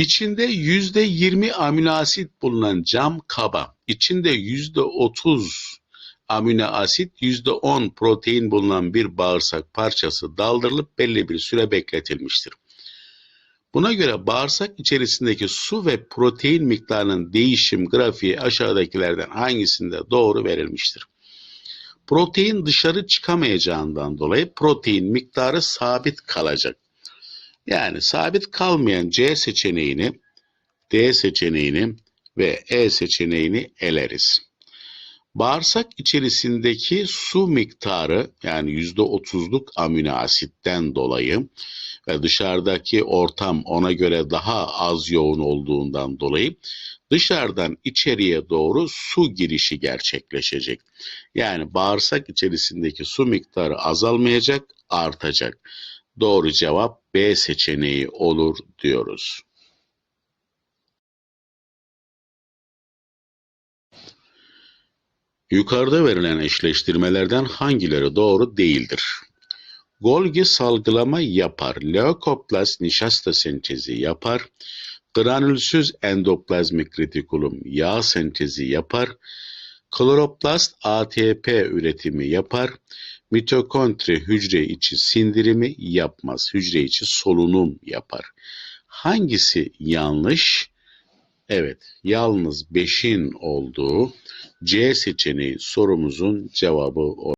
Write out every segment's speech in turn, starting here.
İçinde yüzde yirmi amino asit bulunan cam kaba, içinde yüzde otuz amino asit, yüzde on protein bulunan bir bağırsak parçası daldırılıp belli bir süre bekletilmiştir. Buna göre bağırsak içerisindeki su ve protein miktarının değişim grafiği aşağıdakilerden hangisinde doğru verilmiştir? Protein dışarı çıkamayacağından dolayı protein miktarı sabit kalacak. Yani sabit kalmayan C seçeneğini, D seçeneğini ve E seçeneğini eleriz. Bağırsak içerisindeki su miktarı yani %30'luk amino asitten dolayı ve dışarıdaki ortam ona göre daha az yoğun olduğundan dolayı dışarıdan içeriye doğru su girişi gerçekleşecek. Yani bağırsak içerisindeki su miktarı azalmayacak, artacak. Doğru cevap B seçeneği olur diyoruz. Yukarıda verilen eşleştirmelerden hangileri doğru değildir? Golgi salgılama yapar, leukoplast nişasta sentezi yapar, granülsüz endoplazmik retikulum yağ sentezi yapar, kloroplast ATP üretimi yapar, mitokondri hücre içi sindirimi yapmaz, hücre içi solunum yapar. Hangisi yanlış? Evet, yalnız 5'in olduğu C seçeneği sorumuzun cevabı o.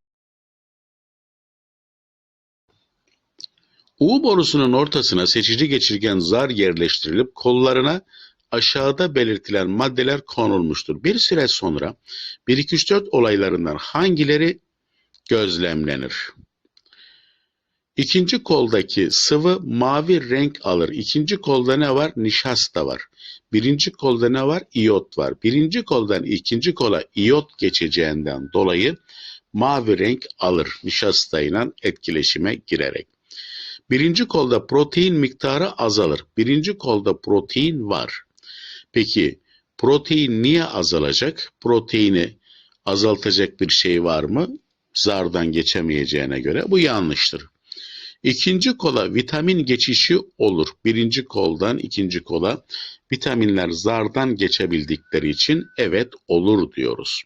U borusunun ortasına seçici geçirgen zar yerleştirilip kollarına aşağıda belirtilen maddeler konulmuştur. Bir süre sonra 1-2-3-4 olaylarından hangileri gözlemlenir? İkinci koldaki sıvı mavi renk alır. İkinci kolda ne var? Nişasta var. Birinci kolda ne var? İyot var. Birinci koldan ikinci kola iyot geçeceğinden dolayı mavi renk alır nişastayla etkileşime girerek. Birinci kolda protein miktarı azalır. Birinci kolda protein var. Peki protein niye azalacak? Proteini azaltacak bir şey var mı? Zardan geçemeyeceğine göre bu yanlıştır. İkinci kola vitamin geçişi olur. Birinci koldan ikinci kola vitaminler zardan geçebildikleri için evet olur diyoruz.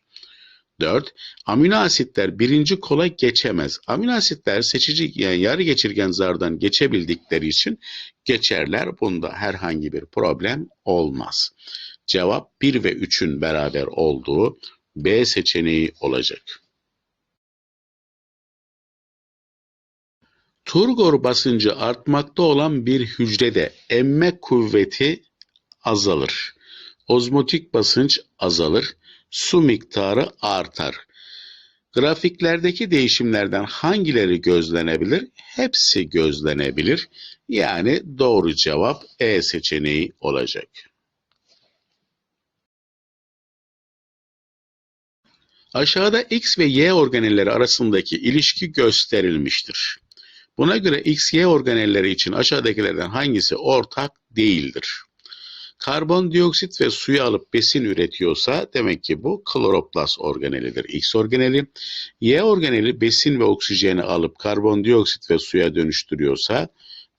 4. Amino asitler birinci kola geçemez. Amino asitler seçici yani yarı geçirgen zardan geçebildikleri için geçerler. Bunda herhangi bir problem olmaz. Cevap 1 ve 3'ün beraber olduğu B seçeneği olacak. Turgor basıncı artmakta olan bir hücrede emme kuvveti azalır. Ozmotik basınç azalır. Su miktarı artar. Grafiklerdeki değişimlerden hangileri gözlenebilir? Hepsi gözlenebilir. Yani doğru cevap E seçeneği olacak. Aşağıda X ve Y organelleri arasındaki ilişki gösterilmiştir. Buna göre XY organelleri için aşağıdakilerden hangisi ortak değildir? Karbondioksit ve suyu alıp besin üretiyorsa demek ki bu kloroplast organelidir. X organeli. Y organeli besin ve oksijeni alıp karbondioksit ve suya dönüştürüyorsa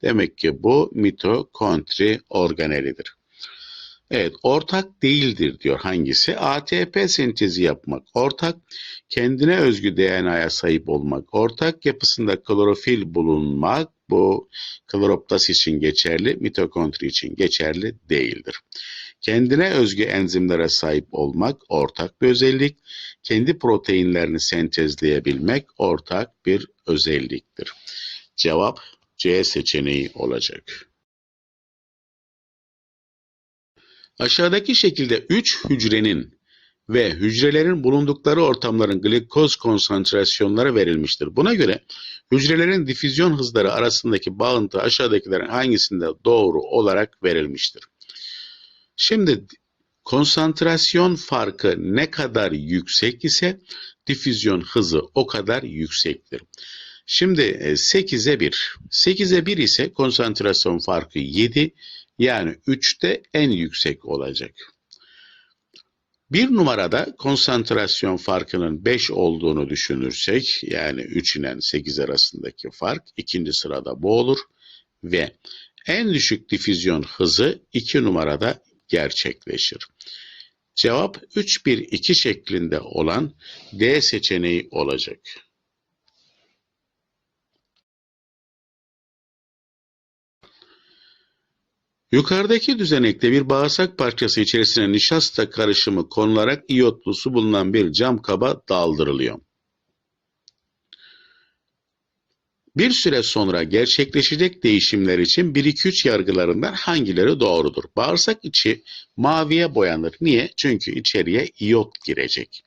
demek ki bu mitokondri organelidir. Evet, ortak değildir diyor hangisi? ATP sentezi yapmak, ortak kendine özgü DNA'ya sahip olmak, ortak yapısında klorofil bulunmak, bu kloroplast için geçerli, mitokondri için geçerli değildir. Kendine özgü enzimlere sahip olmak ortak bir özellik, kendi proteinlerini sentezleyebilmek ortak bir özelliktir. Cevap C seçeneği olacak. Aşağıdaki şekilde 3 hücrenin ve hücrelerin bulundukları ortamların glikoz konsantrasyonları verilmiştir. Buna göre hücrelerin difüzyon hızları arasındaki bağıntı aşağıdakilerin hangisinde doğru olarak verilmiştir. Şimdi konsantrasyon farkı ne kadar yüksek ise difüzyon hızı o kadar yüksektir. Şimdi 8'e 1. 8'e 1 ise konsantrasyon farkı 7, yani 3'te en yüksek olacak. Bir numarada konsantrasyon farkının 5 olduğunu düşünürsek yani 3 ile 8 arasındaki fark ikinci sırada bu olur ve En düşük difüzyon hızı 2 numarada gerçekleşir. Cevap 3-1-2 şeklinde olan D seçeneği olacak. Yukarıdaki düzenekte bir bağırsak parçası içerisine nişasta karışımı konularak iyotlu su bulunan bir cam kaba daldırılıyor. Bir süre sonra gerçekleşecek değişimler için 1-2-3 yargılarından hangileri doğrudur? Bağırsak içi maviye boyanır. Niye? Çünkü içeriye iyot girecek.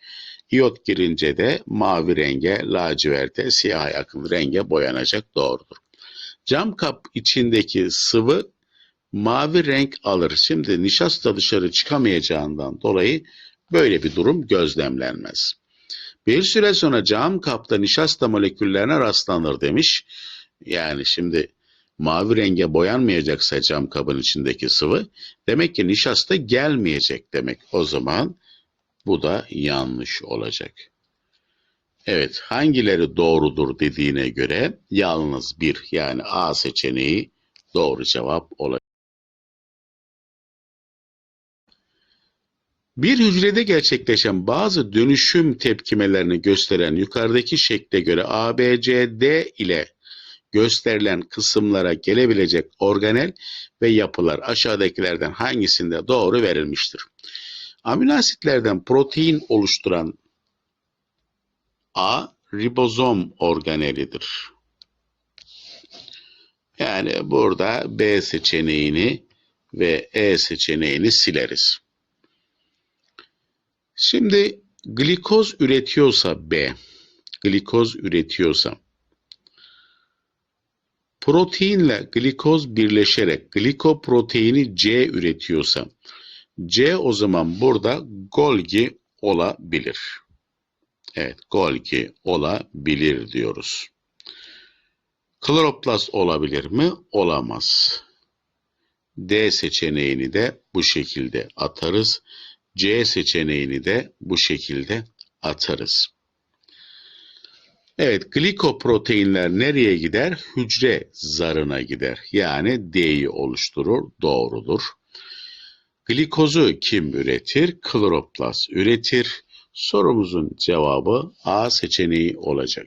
İyot girince de mavi renge, laciverte, siyah yakın renge boyanacak doğrudur. Cam kap içindeki sıvı mavi renk alır. Şimdi nişasta dışarı çıkamayacağından dolayı böyle bir durum gözlemlenmez. Bir süre sonra cam kapta nişasta moleküllerine rastlanır demiş. Yani şimdi mavi renge boyanmayacaksa cam kabın içindeki sıvı demek ki nişasta gelmeyecek demek. O zaman bu da yanlış olacak. Evet hangileri doğrudur dediğine göre yalnız bir yani A seçeneği doğru cevap olacak. Bir hücrede gerçekleşen bazı dönüşüm tepkimelerini gösteren yukarıdaki şekle göre ABCD ile gösterilen kısımlara gelebilecek organel ve yapılar aşağıdakilerden hangisinde doğru verilmiştir? Amino asitlerden protein oluşturan A ribozom organelidir. Yani burada B seçeneğini ve E seçeneğini sileriz. Şimdi glikoz üretiyorsa B, glikoz üretiyorsa proteinle glikoz birleşerek glikoproteini C üretiyorsa C o zaman burada Golgi olabilir. Evet, Golgi olabilir diyoruz. Kloroplast olabilir mi? Olamaz. D seçeneğini de bu şekilde atarız. C seçeneğini de bu şekilde atarız. Evet, glikoproteinler nereye gider? Hücre zarına gider. Yani D'yi oluşturur, doğrudur. Glikozu kim üretir? Kloroplast üretir. Sorumuzun cevabı A seçeneği olacak.